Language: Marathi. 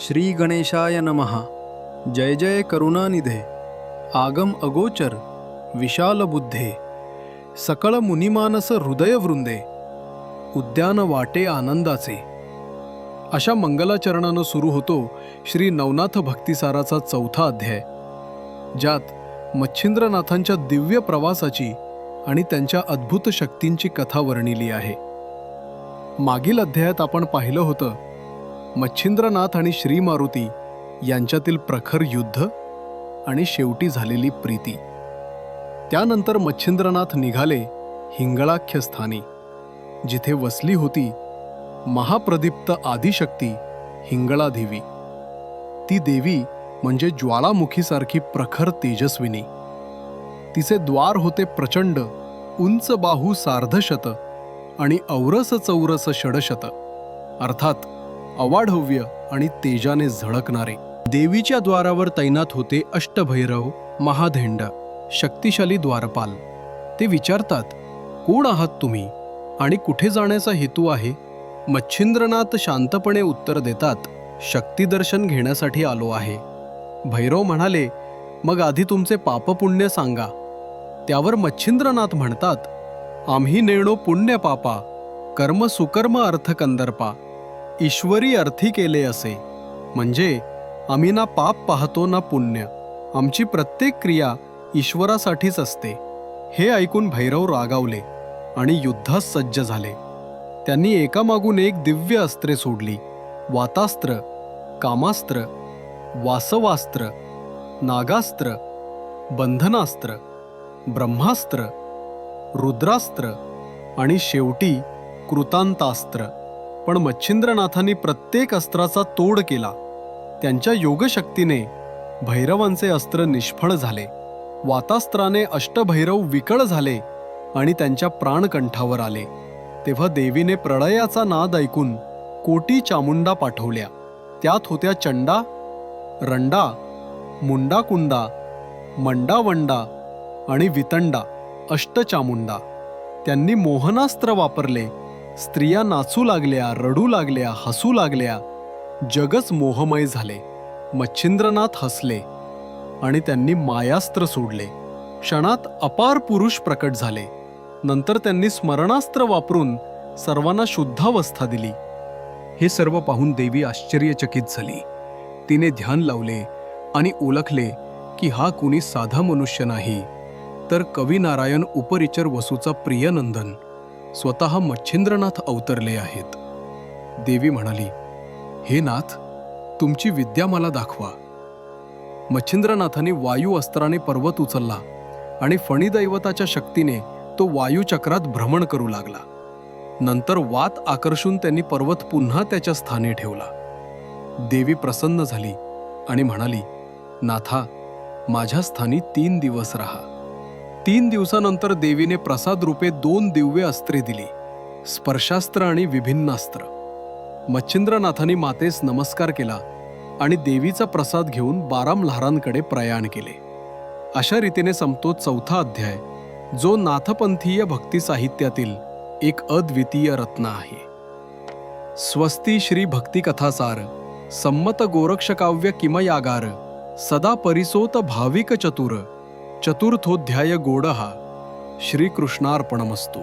श्री गणेशाय नमः. जय जय करुणानिधे. आगम अगोचर विशाल बुद्धे. सकळ मुनिमानस हृदय वृंदे. उद्यान वाटे आनंदाचे. अशा मंगलाचरणानं सुरू होतो श्री नवनाथ भक्तिसाराचा चौथा अध्याय. ज्यात मच्छिंद्रनाथांच्या दिव्य प्रवासाची आणि त्यांच्या अद्भुत शक्तींची कथा वर्णिली आहे. मागील अध्यायात आपण पाहिलं होतं मच्छिंद्रनाथ आणि श्री मारुती यांच्यातील प्रखर युद्ध आणि शेवटी झालेली प्रीती. त्यानंतर मच्छिंद्रनाथ निघाले हिंगळाख्य स्थानी जिथे वसली होती महाप्रदीप्त आदिशक्ती हिंगळादेवी. ती देवी म्हणजे ज्वालामुखीसारखी प्रखर तेजस्विनी. तिचे द्वार होते प्रचंड उंच बाहू सार्धशत आणि औरस चौरस षडशत. अर्थात अवाढव्य आणि तेजाने झळकणारे. देवीच्या द्वारावर तैनात होते अष्टभैरव महाधेंड शक्तिशाली द्वारपाल. ते विचारतात कोण आहात तुम्ही? आणि कुठे जाण्याचा हेतू आहे? मच्छिंद्रनाथ शांतपणे उत्तर देतात शक्तिदर्शन घेण्यासाठी आलो आहे. भैरव म्हणाले मग आधी तुमचे पापपुण्य सांगा. त्यावर मच्छिंद्रनाथ म्हणतात आम्ही नेणो पुण्य पापा कर्म सुकर्म अर्थ कंदर्पा. ईश्वरी अर्थी केले असे. म्हणजे आम्ही ना पाप पाहतो ना पुण्य. आमची प्रत्येक क्रिया ईश्वरासाठीच असते. हे ऐकून भैरव रागावले आणि युद्धास सज्ज झाले. त्यांनी एकामागून एक दिव्य अस्त्रे सोडली. वातास्त्र कामास्त्र वासवास्त्र नागास्त्र बंधनास्त्र ब्रह्मास्त्र रुद्रास्त्र आणि शेवटी कृतांतास्त्र. पण मच्छिंद्रनाथांनी प्रत्येक अस्त्राचा तोड केला. त्यांच्या योगशक्तीने भैरवांचे अस्त्र निष्फळ झाले. वातास्त्राने अष्टभैरव विकळ झाले आणि त्यांच्या प्राणकंठावर आले. तेव्हा देवीने प्रळयाचा नाद ऐकून कोटी चामुंडा पाठवल्या. त्यात होत्या चंडा रंडा मुंडाकुंडा मंडावंडा आणि वितंडा अष्टचामुंडा. त्यांनी मोहनास्त्र वापरले स्त्रिया नाचू लागल्या रडू लागल्या हसू लागल्या. जगच मोहमय झाले. मच्छिंद्रनाथ हसले आणि त्यांनी मायास्त्र सोडले. क्षणात अपार पुरुष प्रकट झाले. नंतर त्यांनी स्मरणास्त्र वापरून सर्वांना शुद्धावस्था दिली. हे सर्व पाहून देवी आश्चर्यचकित झाली. तिने ध्यान लावले आणि ओळखले की हा कुणी साधा मनुष्य नाही. तर कवी नारायण उपरिचर वसूचा प्रियनंदन स्वतः मच्छिंद्रनाथ अवतरले आहेत. देवी म्हणाली हे नाथ तुमची विद्या मला दाखवा. मच्छिंद्रनाथाने वायू अस्त्राने पर्वत उचलला आणि फणीदैवताच्या शक्तीने तो वायुचक्रात भ्रमण करू लागला. नंतर वात आकर्षून त्यांनी पर्वत पुन्हा त्याच्या स्थानी ठेवला. देवी प्रसन्न झाली आणि म्हणाली नाथा माझ्या स्थानी तीन दिवस राहा. तीन दिवसानंतर देवीने प्रसाद रूपे दोन दिव्य अस्त्रे दिली स्पर्शास्त्र आणि विभिन्नास्त्र. मच्छिंद्रनाथांनी मातेस नमस्कार केला आणि देवीचा प्रसाद घेऊन बाराम लहारांकडे प्रयाण केले. अशा रीतीने संपतो चौथा अध्याय जो नाथपंथीय भक्ती साहित्यातील एक अद्वितीय रत्न आहे. स्वस्ती श्री भक्तिकथासार संमत गोरक्षकाव्य किमयागार सदा परिसोत भाविक चतुर चतुर्थोध्याय गोडहा श्रीकृष्णार्पणमस्तू.